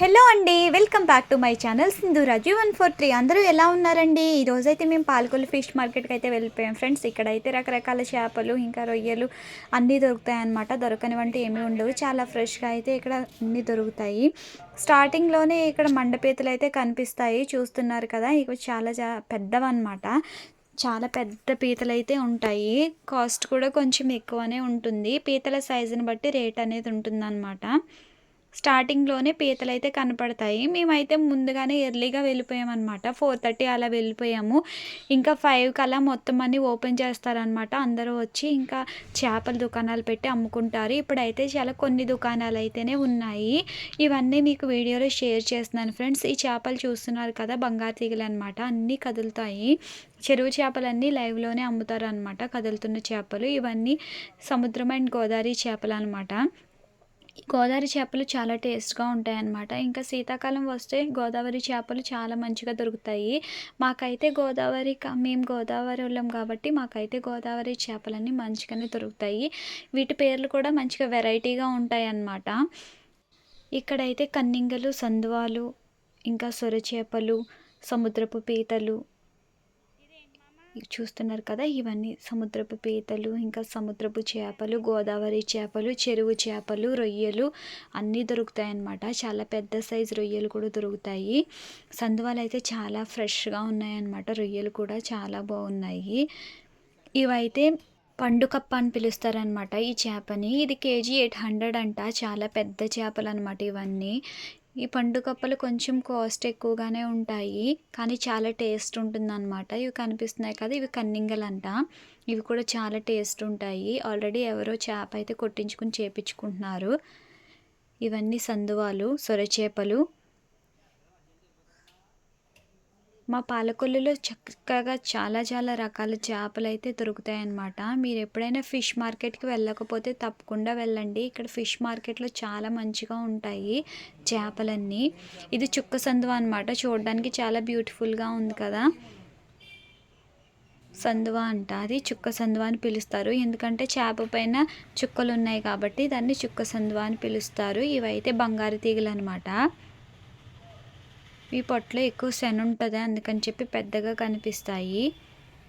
Hello అండి welcome back to my channel Sindhuraju one four three. అందరూ ఎలా ఉన్నారండి? ఈరోజైతే మేము పాలకొల్లు ఫిష్ మార్కెట్కి అయితే వెళ్ళిపోయాం ఫ్రెండ్స్. ఇక్కడైతే రకరకాల చేపలు ఇంకా రొయ్యలు అన్నీ దొరుకుతాయి అన్నమాట దొరకనివంటి ఏమీ ఉండవు. చాలా ఫ్రెష్గా అయితే ఇక్కడ అన్నీ దొరుకుతాయి. స్టార్టింగ్లోనే ఇక్కడ మండపీతలు అయితే కనిపిస్తాయి. చూస్తున్నారు కదా ఇవి చాలా చా పెద్దవన్నమాట. చాలా పెద్ద పీతలు అయితే ఉంటాయి. కాస్ట్ కూడా కొంచెం ఎక్కువనే ఉంటుంది. పీతల సైజుని బట్టి రేట్ అనేది ఉంటుందన్నమాట. స్టార్టింగ్లోనే పీతలు అయితే కనపడతాయి. మేమైతే ముందుగానే ఎర్లీగా వెళ్ళిపోయామన్నమాట. ఫోర్ థర్టీ అలా వెళ్ళిపోయాము. ఇంకా ఫైవ్ కల్లా మొత్తం అన్నీ ఓపెన్ చేస్తారనమాట అందరూ వచ్చి ఇంకా చేపల దుకాణాలు పెట్టి అమ్ముకుంటారు. ఇప్పుడైతే చాలా కొన్ని దుకాణాలు అయితేనే ఉన్నాయి. ఇవన్నీ మీకు వీడియోలో షేర్ చేస్తున్నాను ఫ్రెండ్స్. ఈ చేపలు చూస్తున్నారు కదా బంగారు తీగలు అనమాట అన్నీ కదులుతాయి. చెరువు చేపలన్నీ లైవ్లోనే అమ్ముతారు అనమాట కదులుతున్న చేపలు. ఇవన్నీ సముద్రం అండ్ గోదావరి చేపలు అనమాట గోదావరి చేపలు చాలా టేస్ట్గా ఉంటాయి అన్నమాట ఇంకా శీతాకాలం వస్తే గోదావరి చేపలు చాలా మంచిగా దొరుకుతాయి. మాకైతే గోదావరి మేము గోదావరి వాళ్ళం కాబట్టి మాకైతే గోదావరి చేపలన్నీ మంచిగానే దొరుకుతాయి. వీటి పేర్లు కూడా మంచిగా వెరైటీగా ఉంటాయి అన్నమాట ఇక్కడైతే కన్నింగలు సందువాలు ఇంకా సొర చేపలు సముద్రపు పీతలు చూస్తున్నారు కదా ఇవన్నీ సముద్రపు పీతలు ఇంకా సముద్రపు చేపలు గోదావరి చేపలు చెరువు చేపలు రొయ్యలు అన్నీ దొరుకుతాయి అన్నమాట చాలా పెద్ద సైజు రొయ్యలు కూడా దొరుకుతాయి. సందువాలు అయితే చాలా ఫ్రెష్గా ఉన్నాయన్నమాట. రొయ్యలు కూడా చాలా బాగున్నాయి. ఇవైతే పండుకప్ప అని పిలుస్తారనమాట ఈ చేపని. ఇది కేజీ ఎయిట్ హండ్రెడ్ అంట. చాలా పెద్ద చేపలు అనమాట ఇవన్నీ. ఈ పండు కప్పలు కొంచెం కాస్ట్ ఎక్కువగానే ఉంటాయి కానీ చాలా టేస్ట్ ఉంటుంది అనమాట ఇవి కనిపిస్తున్నాయి కదా ఇవి కన్నింగలు అంట ఇవి కూడా చాలా టేస్ట్ ఉంటాయి. ఆల్రెడీ ఎవరో చేప అయితే కొట్టించుకుని చేపించుకుంటున్నారు. ఇవన్నీ సందువాలు సొరచేపలు మా పాలకొల్లులో చక్కగా చాలా చాలా రకాల చేపలు అయితే దొరుకుతాయి అన్నమాట మీరు ఎప్పుడైనా ఫిష్ మార్కెట్కి వెళ్ళకపోతే తప్పకుండా వెళ్ళండి. ఇక్కడ ఫిష్ మార్కెట్లో చాలా మంచిగా ఉంటాయి చేపలన్నీ. ఇది చుక్క సందువ అనమాట చూడడానికి చాలా బ్యూటిఫుల్గా ఉంది కదా. సందువ అంట అది. చుక్క సందువ అని పిలుస్తారు. ఎందుకంటే చేప పైన చుక్కలు ఉన్నాయి కాబట్టి దాన్ని చుక్క సందువ అని పిలుస్తారు. ఇవైతే బంగారు తీగలు అనమాట ఈ పొట్టలో ఎక్కువ శని ఉంటుంది అందుకని చెప్పి పెద్దగా కనిపిస్తాయి.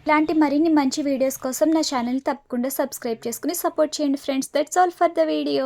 ఇలాంటి మరిన్ని మంచి వీడియోస్ కోసం నా ఛానల్ తప్పకుండా సబ్స్క్రైబ్ చేసుకుని సపోర్ట్ చేయండి friends. That's all for the video